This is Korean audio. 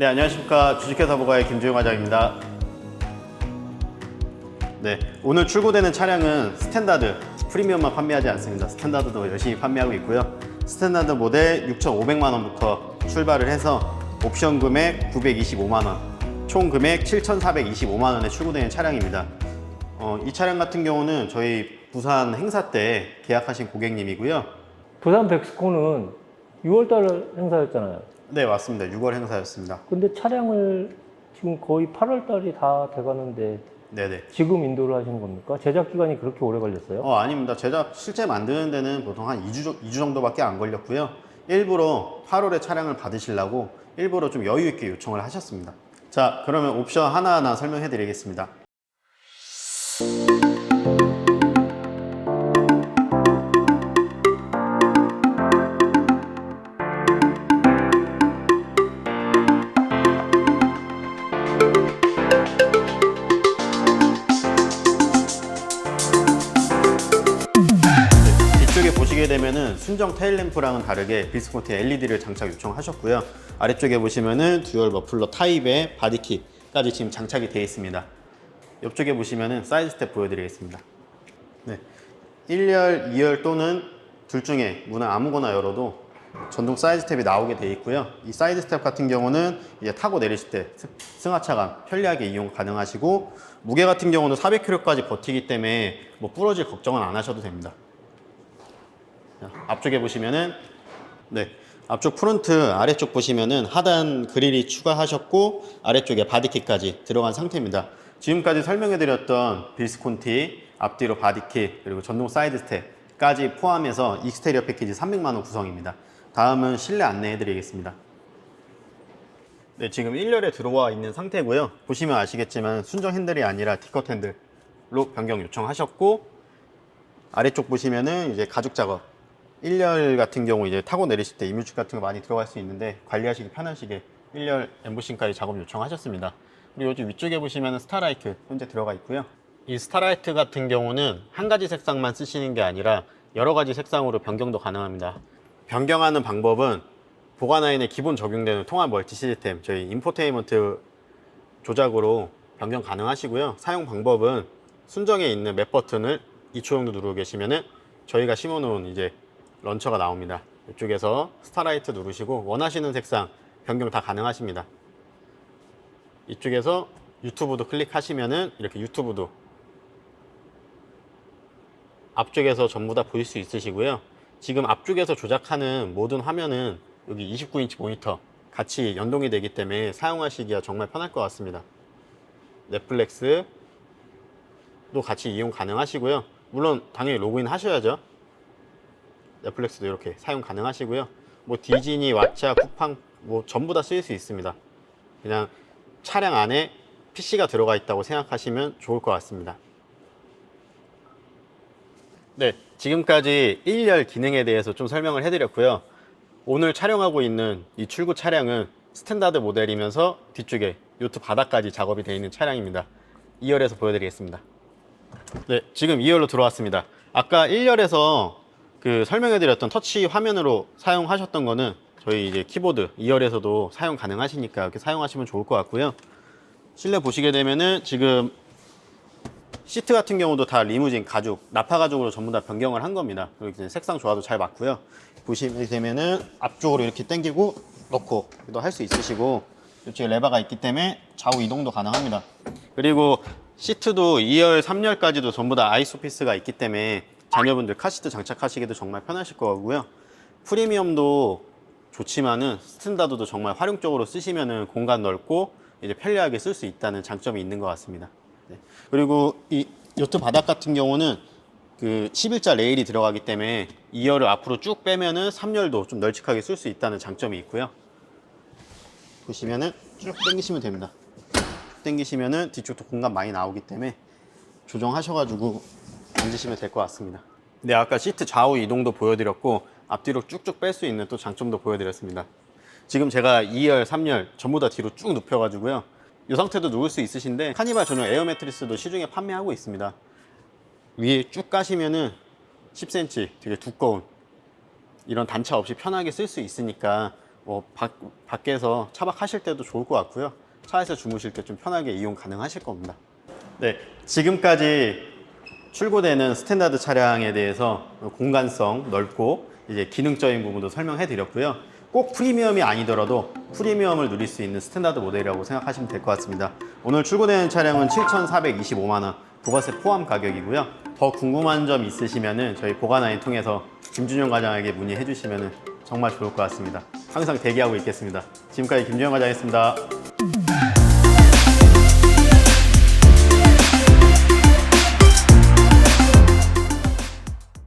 네, 안녕하십니까. 주식회사 보가의 김주영 과장입니다. 네, 오늘 출고되는 차량은 스탠다드, 프리미엄만 판매하지 않습니다. 스탠다드도 열심히 판매하고 있고요. 스탠다드 모델 6,500만 원부터 출발을 해서 옵션 금액 925만 원, 총 금액 7,425만 원에 출고되는 차량입니다. 어, 이 차량 같은 경우는 저희 부산 행사 때 계약하신 고객님이고요. 부산 백스코는 6월달 행사였잖아요. 네, 맞습니다. 6월 행사였습니다. 근데 차량을 지금 거의 8월 달이 다 돼가는데 네네. 지금 인도를 하시는 겁니까? 제작 기간이 그렇게 오래 걸렸어요? 어, 아닙니다. 제작 실제 만드는 데는 보통 한 2주, 정- 2주 정도밖에 안 걸렸고요. 일부러 8월에 차량을 받으시려고 일부러 좀 여유 있게 요청을 하셨습니다. 자, 그러면 옵션 하나하나 설명해 드리겠습니다. 되면은 순정 테일 램프랑은 다르게 비스코트 LED를 장착 요청하셨고요. 아래쪽에 보시면은 듀얼 머플러 타입의 바디킷까지 지금 장착이 되어 있습니다. 옆쪽에 보시면은 사이드 스텝 보여드리겠습니다. 네. 1열, 2열 또는 둘 중에 문을 아무거나 열어도 전동 사이드 스텝이 나오게 되어 있고요. 이 사이드 스텝 같은 경우는 이제 타고 내리실 때 스- 승하차감 편리하게 이용 가능하시고 무게 같은 경우는 400kg까지 버티기 때문에 뭐 부러질 걱정은 안 하셔도 됩니다. 자, 앞쪽에 보시면은 네 앞쪽 프론트 아래쪽 보시면은 하단 그릴이 추가하셨고 아래쪽에 바디킷까지 들어간 상태입니다. 지금까지 설명해드렸던 빌스콘티 앞뒤로 바디킷 그리고 전동 사이드 스텝까지 포함해서 익스테리어 패키지 300만 원 구성입니다. 다음은 실내 안내해드리겠습니다. 네, 지금 1열에 들어와 있는 상태고요. 보시면 아시겠지만 순정 핸들이 아니라 티컷 핸들로 변경 요청하셨고 아래쪽 보시면은 이제 가죽 작업 1열 같은 경우 이제 타고 내리실 때 이물질 같은 거 많이 들어갈 수 있는데 관리하시기 편하시게 1열 엠보싱까지 작업 요청하셨습니다. 그리고 요즘 위쪽에 보시면 스타라이트 현재 들어가 있고요. 이 스타라이트 같은 경우는 한 가지 색상만 쓰시는 게 아니라 여러 가지 색상으로 변경도 가능합니다. 변경하는 방법은 보관라인에 기본 적용되는 통합 멀티 시스템 저희 인포테인먼트 조작으로 변경 가능하시고요. 사용 방법은 순정에 있는 맵 버튼을 2초 정도 누르고 계시면은 저희가 심어놓은 이제 런처가 나옵니다. 이쪽에서 스타라이트 누르시고 원하시는 색상 변경 다 가능하십니다. 이쪽에서 유튜브도 클릭하시면은 이렇게 유튜브도 앞쪽에서 전부 다 보일 수 있으시고요. 지금 앞쪽에서 조작하는 모든 화면은 여기 29인치 모니터 같이 연동이 되기 때문에 사용하시기가 정말 편할 것 같습니다. 넷플릭스도 같이 이용 가능하시고요. 물론 당연히 로그인 하셔야죠. 넷플릭스도 이렇게 사용 가능하시고요. 뭐 디즈니, 왓챠, 쿠팡 뭐 전부 다 쓰일 수 있습니다. 그냥 차량 안에 PC가 들어가 있다고 생각하시면 좋을 것 같습니다. 네, 지금까지 1열 기능에 대해서 좀 설명을 해드렸고요. 오늘 촬영하고 있는 이 출고 차량은 스탠다드 모델이면서 뒤쪽에 요트 바닥까지 작업이 되어 있는 차량입니다. 2열에서 보여드리겠습니다. 네, 지금 2열로 들어왔습니다. 아까 1열에서 그 설명해드렸던 터치 화면으로 사용하셨던 거는 저희 이제 키보드 2열에서도 사용 가능하시니까 이렇게 사용하시면 좋을 것 같고요. 실내 보시게 되면은 지금 시트 같은 경우도 다 리무진 가죽, 나파 가죽으로 전부 다 변경을 한 겁니다. 이제 색상 조화도 잘 맞고요. 보시면 되면은 앞쪽으로 이렇게 당기고 넣고 도 할 수 있으시고 이쪽에 레바가 있기 때문에 좌우 이동도 가능합니다. 그리고 시트도 2열, 3열까지도 전부 다 아이소피스가 있기 때문에 자녀분들 카시트 장착하시기도 정말 편하실 거고요. 프리미엄도 좋지만은 스탠다드도 정말 활용적으로 쓰시면은 공간 넓고 이제 편리하게 쓸 수 있다는 장점이 있는 것 같습니다. 네. 그리고 이 요트 바닥 같은 경우는 그 11자 레일이 들어가기 때문에 2열을 앞으로 쭉 빼면은 3열도 좀 널찍하게 쓸 수 있다는 장점이 있고요. 보시면은 쭉 당기시면 됩니다. 쭉 당기시면은 뒤쪽도 공간 많이 나오기 때문에 조정하셔가지고 앉으시면 될 것 같습니다. 네, 아까 시트 좌우 이동도 보여드렸고 앞뒤로 쭉쭉 뺄 수 있는 또 장점도 보여드렸습니다. 지금 제가 2열, 3열 전부 다 뒤로 쭉 눕혀가지고요. 이 상태도 누울 수 있으신데 카니발 전용 에어 매트리스도 시중에 판매하고 있습니다. 위에 쭉 가시면은 10cm 되게 두꺼운 이런 단차 없이 편하게 쓸 수 있으니까 뭐 밖, 밖에서 차박하실 때도 좋을 것 같고요. 차에서 주무실 때 좀 편하게 이용 가능하실 겁니다. 네, 지금까지 출고되는 스탠다드 차량에 대해서 공간성 넓고 이제 기능적인 부분도 설명해 드렸고요. 꼭 프리미엄이 아니더라도 프리미엄을 누릴 수 있는 스탠다드 모델이라고 생각하시면 될 것 같습니다. 오늘 출고되는 차량은 7,425만 원 부가세 포함 가격이고요. 더 궁금한 점 있으시면은 저희 보관라인 통해서 김준영 과장에게 문의해 주시면은 정말 좋을 것 같습니다. 항상 대기하고 있겠습니다. 지금까지 김준영 과장이었습니다.